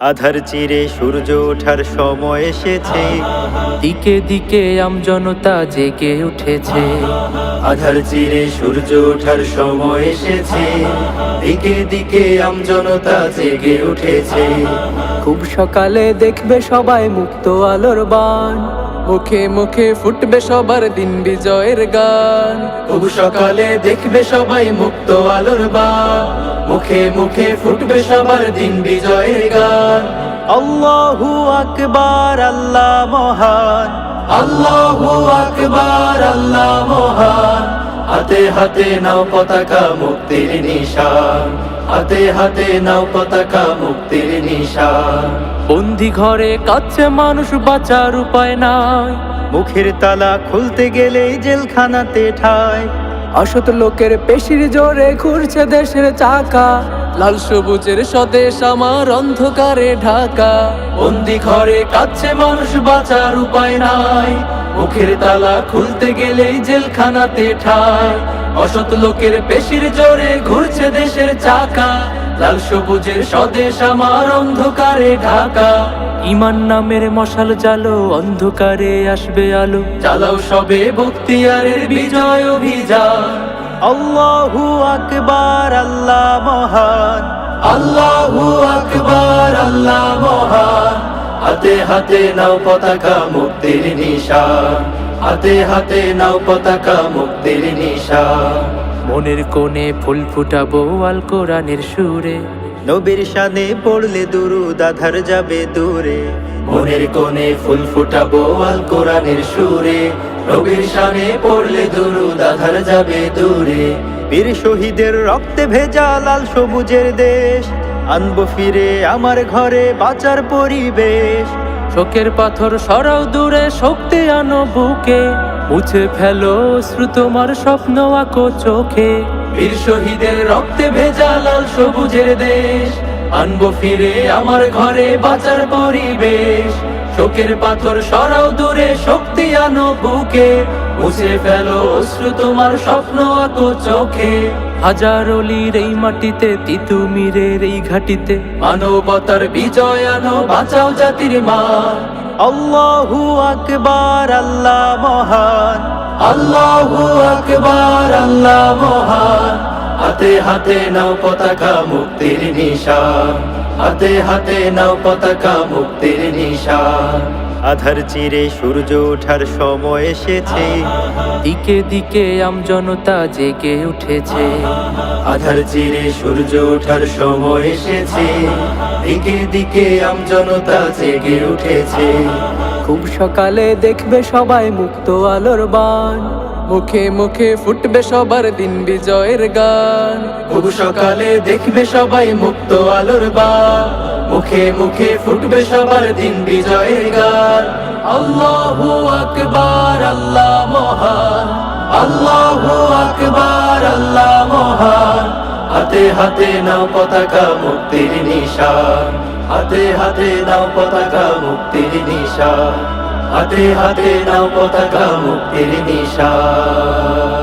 আধার চিরে সূর্য ওঠার সময় এসেছে। দিকে দিকে আমজনতা জেগে উঠেছে। আধার চিরে সূর্য ওঠার সময় এসেছে। দিকে দিকে আমজনতা জেগে উঠেছে। খুব সকালে দেখবে সবাই মুক্ত আলোর বান মুখে মুখে ফুটবে সবার দিন বিজয়ের গান। খুব সকালে দেখবে সবাই মুক্ত আলোর বা মুখে মুখে ফুটবে সবার দিন বিজয়ের গান। আল্লাহু আকবার আল্লাহ মহান। আল্লাহু আকবার আল্লাহ মহান। হাতে হাতে নাও পতাকা মুক্তির নিশান। হাতে হাতে নাও পতাকা মুক্তির নিশান বন্দি ঘরে কাছে মানুষ বাঁচার উপায় নাই। মুখের তালা খুলতে গেলেই জেলখানাতে ঠায়। অসৎ লোকের পেশির জোরে ঘুরছে দেশের চাকা। লাল সবুজের স্বদেশ আমার অন্ধকারে ঢাকা। বন্দি ঘরে কাচ্ছে মানুষ বাঁচার উপায় নাই। মুখের তালা খুলতে গেলেই জেলখানাতে ঠায়। অসৎ লোকের পেশির জোরে ঘুরছে দেশের চাকা। লাল সবুজের স্বদেশ আমার অন্ধকারে ঢাকা। ইমান নামের মশাল জালো অন্ধকারে আসবে আলো। চালাও সবে বক্তিয়ারের বিজয় অভিযান। আল্লাহু আকবার আল্লাহ মহান। আল্লাহু আকবার আল্লাহ মহান। হাতে হাতে নাও পতাকা মুক্তির নিশান। হাতে হাতে নাও পতাকা মুক্তির নিশা। মনের কোণে ফুল ফুটাবো আল কোরআনের সুরে। নবীর শানে পড়লে দুরুদ আধার যাবে দূরে। মনের কোণে ফুল ফুটাবো আল কোরআনের সুরে। নবীর শানে পড়লে দুরুদ আধার যাবে দূরে। বীর শহীদের রক্তে ভেজা লাল সবুজের দেশ। আনব ফিরে আমার ঘরে বাঁচার পরিবেশ। শোকের পাথর সরাও দূরে, শক্তি আনো বুকে। মুছে ফেলো শ্রুতমার স্বপ্ন আকো চোখে। বীর শহীদের রক্তে ভেজা লাল সবুজের দেশ। আনব ফিরে আমার ঘরে বাঁচার পরিবেশ। শোকের পাথর সরাও দূরে, শক্তি আনো বুকে। মুছে ফেলো অশ্রু তোমার স্বপ্ন আঁকো চোখে। হাজার অলির এই মাটিতে তিতুমিরের এই ঘাটিতে। মানবতার বিজয় আনো বাঁচাও জাতির মান। আল্লাহু আকবার আল্লাহ মহান। আল্লাহু আকবার আল্লাহ মহান। হাতে হাতে নাও পতাকা মুক্তির নিশান। হাতে হাতে নাও পতাকা মুক্তির নিশান। আধার চিরে সূর্য ওঠার সময় এসেছে। দিকে দিকে আমজনতা জেগে উঠেছে। আধার চিরে সূর্য ওঠার সময় এসেছে। দিকে দিকে আমজনতা জেগে উঠেছে। খুব সকালে দেখবে সবাই মুক্ত আলোর বান। মুখে মুখে ফুটবে সবার দিন বিজয়ের গান। খুব সকালে দেখবে সবাই মুক্ত আলোর বা। মুখে মুখে ফুটবে সবার দিন বিজয়ের গান। আল্লাহু আকবার, আল্লাহ মহান। আল্লাহু আকবার, আল্লাহ মহান। হাতে হাতে নাও পতাকা মুক্তির নিশান। হাতে হাতে নাও পতাকা মুক্তির নিশান। হাতে হাতে নাও পতাকা মুক্তির নিশান